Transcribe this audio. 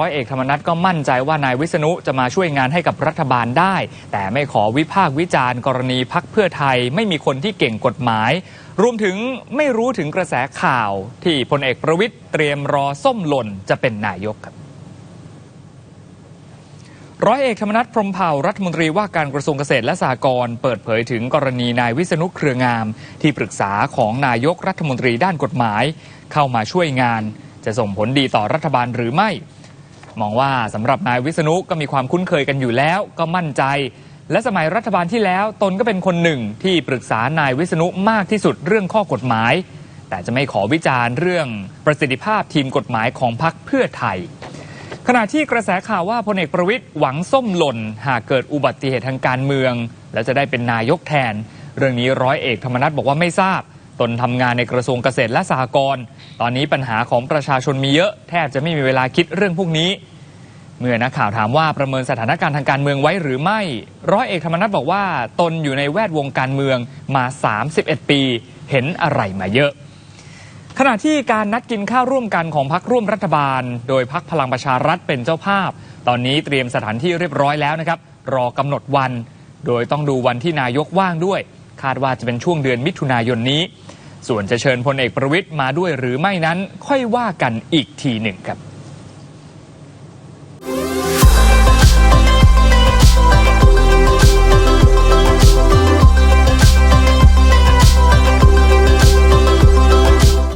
ร้อยเอกธรรมนัฐก็มั่นใจว่านายวิษณุจะมาช่วยงานให้กับรัฐบาลได้ แต่ไม่ขอวิพากษ์วิจารณ์ กรณีพักเพื่อไทยไม่มีคนที่เก่งกฎหมาย รวมถึงไม่รู้ถึงกระแสข่าวที่พลเอกประวิตยเตรียมรอส้มหล่นจะเป็นนายกครับร้อยเอกธรรมนัฐพรมเผ่ารัฐมนตรีว่าการกระทรวงเกษตรและสหกรณ์เปิดเผยถึงกรณีนายวิษณุเครืองาม ที่ปรึกษาของนายกรัฐมนตรีด้านกฎหมาย เข้ามาช่วยงาน จะส่งผลดีต่อรัฐบาลหรือไม่ มองว่าสำหรับนายวิษณุก็มีความคุ้นเคยกันอยู่แล้วก็มั่นใจ และสมัยรัฐบาลที่แล้วตนก็เป็นคนหนึ่งที่ปรึกษานายวิษณุมากที่สุดเรื่องข้อกฎหมาย แต่จะไม่ขอวิจารณ์เรื่องประสิทธิภาพทีมกฎหมายของพรรคเพื่อไทย ขณะที่กระแสข่าวว่าพลเอกประวิตยหวังส้มหล่น หากเกิดอุบัติเหตุทางการเมือง และจะได้เป็นนายกแทน เรื่องนี้ร้อยเอกธรรมนัฐบอกว่าไม่ทราบ ตนทำงานในกระทรวงเกษตรและสหกรณ์ตอนนี้ปัญหาของประชาชนมีเยอะ แทบจะไม่มีเวลาคิดเรื่องพวกนี้ เมื่อนักข่าวถามว่าประเมินสถานการณ์ทางการเมืองไว้หรือไม่ ร้อยเอกธรรมนัฐบอกว่าตนอยู่ในแวดวงการเมืองมา 31 ปี เห็นอะไรมาเยอะขณะที่การนัดกินข้าวร่วมกันของพักร่วมรัฐบาล โดยพักพลังประชารัฐเป็นเจ้าภาพ ตอนนี้เตรียมสถานที่เรียบร้อยแล้วนะครับ รอกำหนดวัน โดยต้องดูวันที่นายกว่างด้วย คาดว่าจะเป็นช่วงเดือนมิถุนายนนี้ ส่วนจะเชิญพลเอกประวิตยมาด้วยหรือไม่นั้นค่อยว่ากันอีกทีหนึ่งครับ